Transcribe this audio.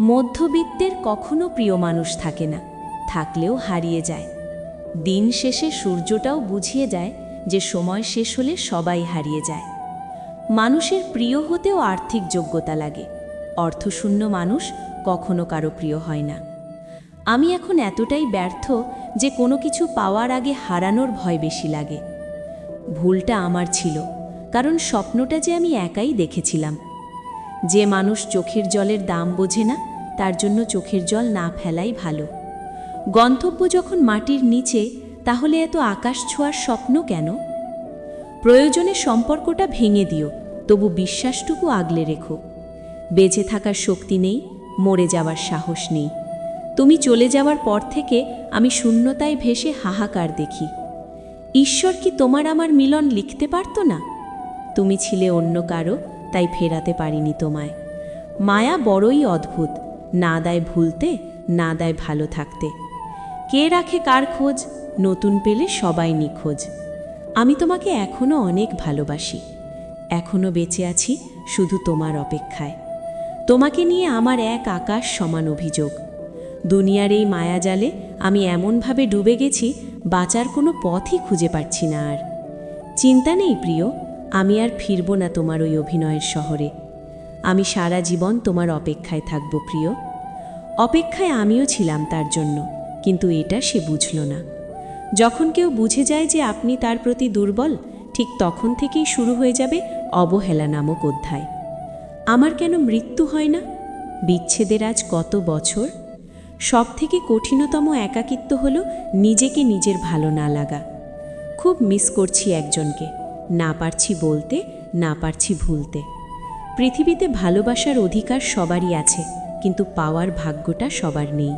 মধ্যবিত্তের কখনো প্রিয় মানুষ থাকে না, থাকলেও হারিয়ে যায়। দিন শেষে সূর্যটাও বুঝিয়ে যায় যে সময় শেষ হলে সবাই হারিয়ে যায়। মানুষের প্রিয় হতেও আর্থিক যোগ্যতা লাগে। অর্থশূন্য মানুষ কখনো কারও প্রিয় হয় না। আমি এখন এতটাই ব্যর্থ যে কোনো কিছু পাওয়ার আগে হারানোর ভয় বেশি লাগে। ভুলটা আমার ছিল, কারণ স্বপ্নটা যে আমি একাই দেখেছিলাম। যে মানুষ চোখের জলের দাম বোঝে না, তার জন্য চোখের জল না ফেলাই ভালো। গন্তব্য যখন মাটির নিচে, তাহলে এত আকাশ ছোঁয়ার স্বপ্ন কেন? প্রয়োজনে সম্পর্কটা ভেঙে দিও, তবু বিশ্বাসটুকু আগলে রেখো। বেঁচে থাকার শক্তি নেই, মরে যাওয়ার সাহস নেই। তুমি চলে যাওয়ার পর থেকে আমি শূন্যতায় ভেসে হাহাকার দেখি। ঈশ্বর কি তোমার আমার মিলন লিখতে পারতো না? তুমি ছিলে অন্য কারও তাই ফেরাতে পারিনি তোমায়। মায়া বড়ই অদ্ভুত, না দেয় ভুলতে, না দেয় ভালো থাকতে। কে রাখে কার খোঁজ, নতুন পেলে সবাই নিখোঁজ। আমি তোমাকে এখনও অনেক ভালোবাসি এখনও বেঁচে আছি শুধু তোমার অপেক্ষায়। তোমাকে নিয়ে আমার এক আকাশ সমান অভিযোগ। দুনিয়ার এই মায়াজালে আমি এমনভাবে ডুবে গেছি, বাঁচার কোনো পথই খুঁজে পাচ্ছি না আর। চিন্তা নেই প্রিয় আমি আর ফিরব না তোমার ওই অভিনয়ের শহরে। আমি সারা জীবন তোমার অপেক্ষায় থাকব, প্রিয়। অপেক্ষায় আমিও ছিলাম তার জন্য, কিন্তু এটা সে বুঝল না। যখন কেউ বুঝে যায় যে আপনি তার প্রতি দুর্বল, ঠিক তখন থেকেই শুরু হয়ে যাবে অবহেলা নামক অধ্যায়। আমার কেন মৃত্যু হয় না? বিচ্ছেদের আজ কত বছর? সব থেকে কঠিনতম একাকিত্ব হলো নিজেকে নিজের ভালো না লাগা। খুব মিস করছি একজনকে। না পারছি বলতে, না পারছি ভুলতে। পৃথিবীতে ভালোবাসার অধিকার সবারই আছে, কিন্তু পাওয়ার ভাগ্যটা সবার নেই।